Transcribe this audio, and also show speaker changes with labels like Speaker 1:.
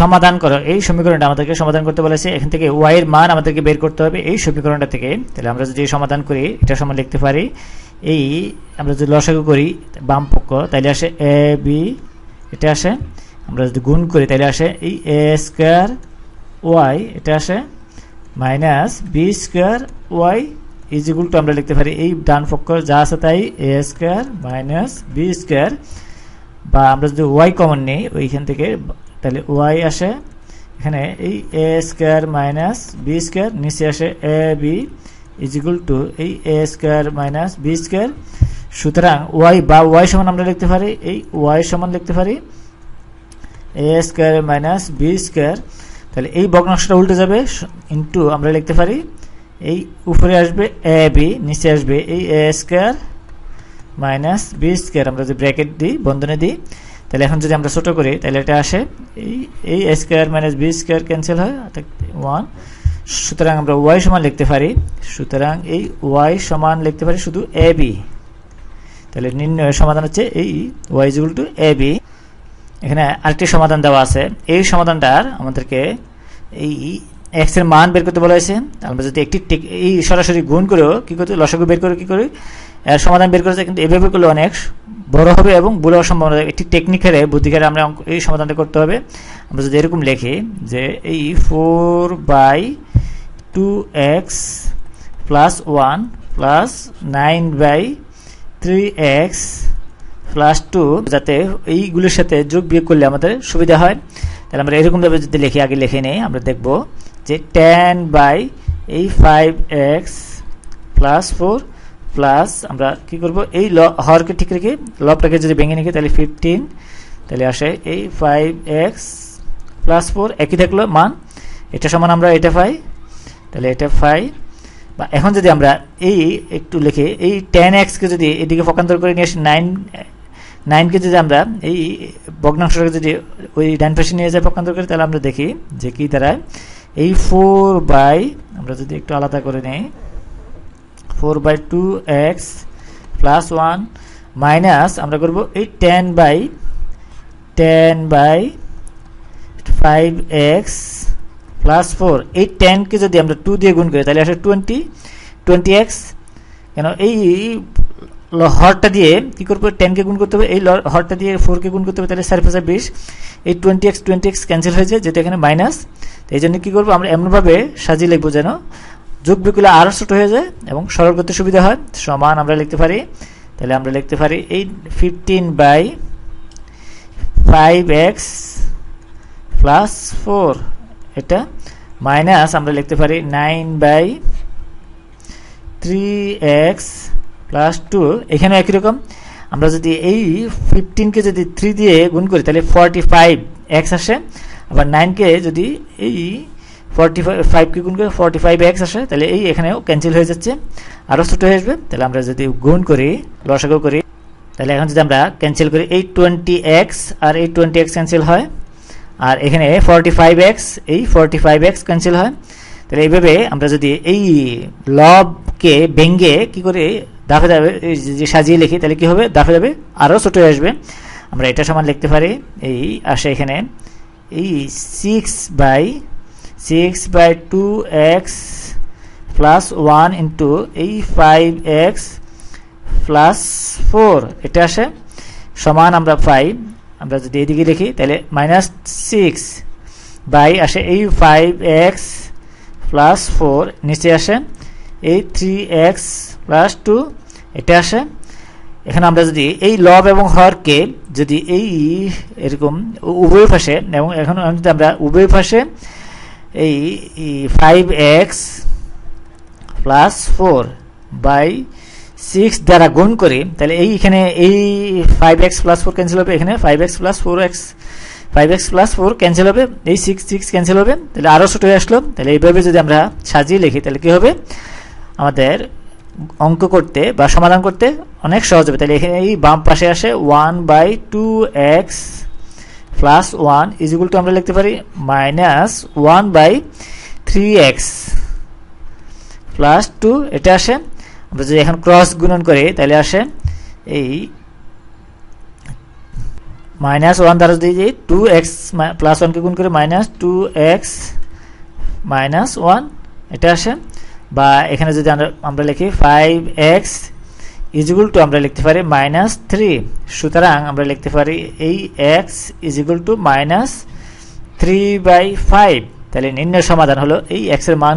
Speaker 1: সমাধান করো। এই সমীকরণটা আমাদেরকে সমাধান করতে বলেছে। এখান থেকে ওয়াই এর মান আমাদেরকে বের করতে হবে এই সমীকরণটা থেকে। তাহলে আমরা যদি সমাধান করি, এটা সমান লিখতে পারি। এই আমরা যদি লসাগু করি, বাম পক্ষ তাহলে আসে এ বি এটা আসে। আমরা যদি গুণ করি তাহলে আসে এই এ স্কোয়ার ওয়াই এটা আসে। Minus B square Y is equal to আমরা লিখতে পারি এই ডান পক্ষ যা আছে তাই A square minus B square বা আমরা যদি ওয়াই কমন নিই, ওইখান থেকে তাহলে ওয়াই আসে, এখানে এই A square minus B square নিচে আসে A B is equal to এই A square minus B square সুতরাং ওয়াই বা ওয়াই সমান আমরা লিখতে পারি, এই ওয়াই সমান লিখতে পারি A square minus B square তাহলে এই ভগ্নাংশটা উল্টে যাবে ইন্টু আমরা লিখতে পারি, এই উপরে আসবে এ বি নিচে আসবে এই A square minus B square আমরা যদি ব্র্যাকেট দিই, বন্ধনে দিই তাহলে এখন যদি আমরা ছোট করি, তাহলে এটা আসে এই এই square minus B square cancel হয় অর্থাৎ ওয়ান সুতরাং আমরা ওয়াই সমান লিখতে পারি, সুতরাং এই ওয়াই সমান লিখতে পারি শুধু এ বি তাহলে নির্ণয়ের সমাধান হচ্ছে এই Y equal to A B এখানে আরেকটি সমাধান দেওয়া আছে। এই সমাধানটার আমাদেরকে এই এক্সের মান বের করতে বলা হয়েছে। আমরা যদি একটি এই সরাসরি গুণ করেও কী করতে লসাগু বের করে কী করি? সমাধান বের করেছে কিন্তু এভাবে করলে অনেক বড় হবে এবং বুড়ো সম্ভাবনা একটি টেকনিকের বুদ্ধিকারে আমরা এই সমাধানটা করতে হবে। আমরা যদি এরকম লিখি যে এই four by two X plus one plus nine by three X plus two যাতে এইগুলোর সাথে যোগ বিয়োগ করলে আমাদের সুবিধা হয়। তাহলে আমরা এরকমভাবে যদি লিখি, আগে লিখে নেই, আমরা দেখব যে টেন বাই এই five X plus four plus আমরা কি করব? এই ল, হরকে ঠিক রেখে লবটাকে যদি ভেঙে নিখি তাহলে ফিফটিন তাহলে আসে এই ফাইভ এক্স প্লাস ফোর একই থাকল মান। এটা সমান আমরা এটা পাই, তাহলে এটা ফাইভ বা এখন যদি আমরা এই একটু লিখে, এই টেন এক্সকে যদি এদিকে পক্ষান্তর করে নিয়ে আসি নাইন নাইনকে যদি আমরা এই ভগ্নাংশটাকে যদি ওই ডান পাশে নিয়ে যাই পক্ষান্তর করি, তাহলে আমরা দেখি যে কি দাঁড়ায়। এই ফোর বাই আমরা যদি একটু আলাদা করে নিই four by two X plus one minus আমরা করব এই ten by ten by five X plus four এই টেনকে যদি আমরা টু দিয়ে গুণ করি, তাহলে আসে টোয়েন্টি টোয়েন্টি এক্স কেন এই হরটা দিয়ে কী করব? টেনকে গুণ করতে হবে, এই হরটা দিয়ে ফোরকে গুণ করতে হবে, তাহলে চার পাঁচা বিশ। এই twenty X twenty X cancel হয়ে যায় যেটা এখানে মাইনাস এই জন্য কী করব? আমরা এমনভাবে সাজিয়ে লিখব যেন যোগ বিকুলে আরও ছোটো হয়ে যায় এবং সরল করতে সুবিধা হয়, সমান আমরা লিখতে পারি, তাহলে আমরা লিখতে পারি এই fifteen by five X plus four এটা মাইনাস আমরা লিখতে পারি nine by three X plus two এখানে একই রকম। আমরা যদি এই ফিফটিনকে যদি থ্রি দিয়ে গুণ করি, তাহলে ফর্টি ফাইভ এক্স আসে। আবার নাইনকে যদি এই ফর্টি ফাইভ ফাইভকে গুণ করে ফর্টি ফাইভ এক্স আসে, তাহলে এই এখানেও ক্যান্সেল হয়ে যাচ্ছে। আরও ছোটো হয়ে আসবে, তাহলে আমরা যদি গুণ করি, লসাগু করি, তাহলে এখন যদি আমরা ক্যান্সেল করি, এই টোয়েন্টি এক্স আর এই টোয়েন্টি এক্স ক্যান্সেল হয়, আর এখানে ফর্টি ফাইভ এক্স এই ফর্টি ফাইভ এক্স ক্যান্সেল হয়। তাহলে এইভাবে আমরা যদি এই লবকে ভেঙ্গে কি করে দাফে দাবে যে সাজিয়ে লিখি, তাহলে কি হবে? দাফে দাবে আরও ছোটো হয়ে আসবে। আমরা এটা সমান লিখতে পারি। এই আসে এখানে, এই six by six by two X plus one into এই ফাইভ এক্স প্লাস ফোর এটা আসে সমান আমরা ফাইভ আমরা যদি এদিকে লিখি তাহলে মাইনাস সিক্স বাই আসে এই ফাইভ এক্স প্লাস ফোর নিচে আসে এই থ্রি এক্স প্লাস টু এটা আসে। এখানে আমরা যদি এই লব এবং হরকে যদি এই এরকম উভয় পাশে, এবং এখন যদি আমরা উভয় পাশে এই five X plus four by six দ্বারা গুণ করি, তাহলে এই এখানে এই five X plus four cancel হবে, এখানে five X plus four X five X plus four cancel হবে, এই সিক্স সিক্স ক্যান্সেল হবে, তাহলে আরও ছোটো আসলো, তাহলে এইভাবে যদি আমরা সাজিয়ে লিখি, তাহলে কী হবে? আমাদের অঙ্ক করতে বা সমাধান করতে অনেক সহজ হবে, তাহলে এখানে এই বাম পাশে আসে one by two X plus one is equal to আমরা লিখতে পারি minus one by three X plus two এটা আসে। আমরা যদি এখন ক্রস গুণন করি, তাহলে আসে এই মাইনাস ওয়ান দ্বারা যদি যে টু এক্স প্লাস ওয়ানকে গুণ করে minus two X minus one এটা আসে। বা এখানে যদি আমরা লিখি ফাইভ এক্স ইজিকুল টু আমরা লিখতে পারি মাইনাস থ্রি সুতরাং আমরা লিখতে পারি এই X is equal to minus three by five তাহলে নিম্ন সমাধান হলো এই এক্সের মান